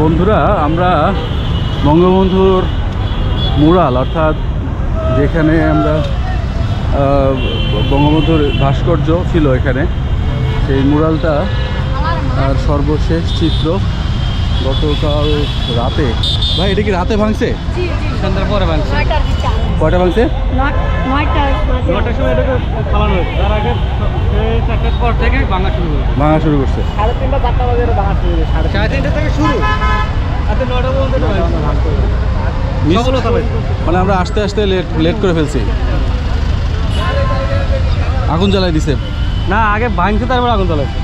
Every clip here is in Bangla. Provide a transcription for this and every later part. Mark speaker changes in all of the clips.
Speaker 1: বন্ধুরা আমরা বঙ্গবন্ধুর মুরাল অর্থাৎ যেখানে আমরা বঙ্গবন্ধুর ভাস্কর্য ছিল এখানে সেই মুরালটা আর সর্বশেষ চিত্র গতকাল রাতে। ভাই এটা কি রাতে ভাঙছে?
Speaker 2: সন্ধ্যার পরে ভাঙছে।
Speaker 1: কয়টা ভাঙছে
Speaker 2: ভাঙা শুরু হয়েছে।
Speaker 1: ভাঙা শুরু করছে। মানে আমরা আস্তে আস্তে লেট লেট করে ফেলছি। আগুন জ্বালাই দিছে।
Speaker 2: না আগে ভাঙছে তারপর আগুন জ্বলাইছে।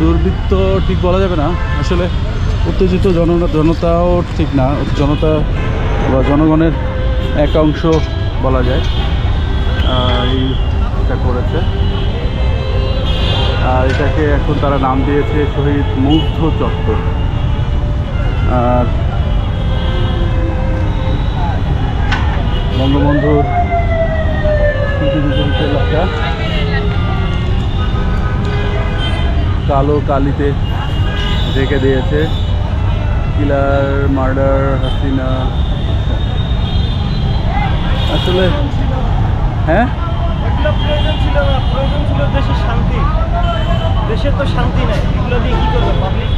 Speaker 1: দুর্বৃত্ত ঠিক বলা যাবে না আসলে। উত্তেজিত জন জনতাও ঠিক না জনতা বা জনগণের এক অংশ বলা যায়। আহ, এই এটা করেছে। আর এটাকে এখন তারা নাম দিয়েছে শহীদ মুগ্ধ চত্বর। আর বঙ্গবন্ধুর এলাকা। কালো কালিতে ঢেকে দিয়েছে। Killer murder Hasina. আসলে হ্যাঁ?
Speaker 2: দেশের তো শান্তি নাই এগুলো দিয়ে কি করবে? পাবলিক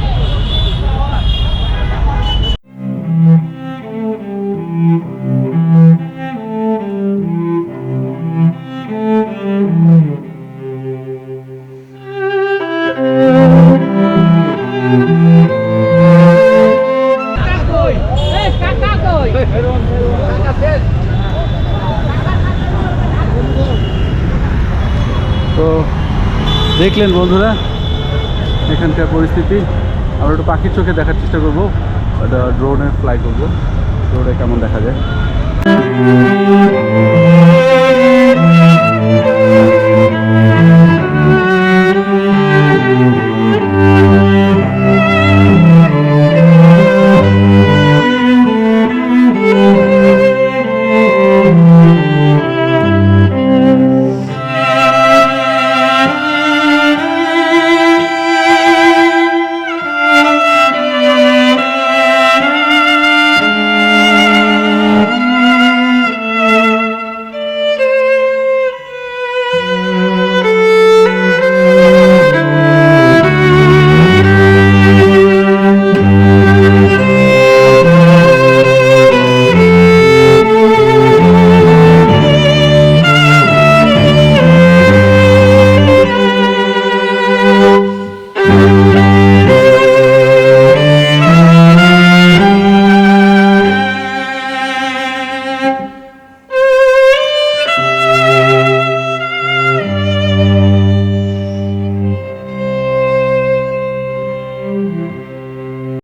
Speaker 1: তো দেখলেন বন্ধুরা, এখানকার পরিস্থিতি। আমরা একটু পাখির চোখে দেখার চেষ্টা করব। ড্রোনে ফ্লাই করব। ড্রোনে কেমন দেখা যায়?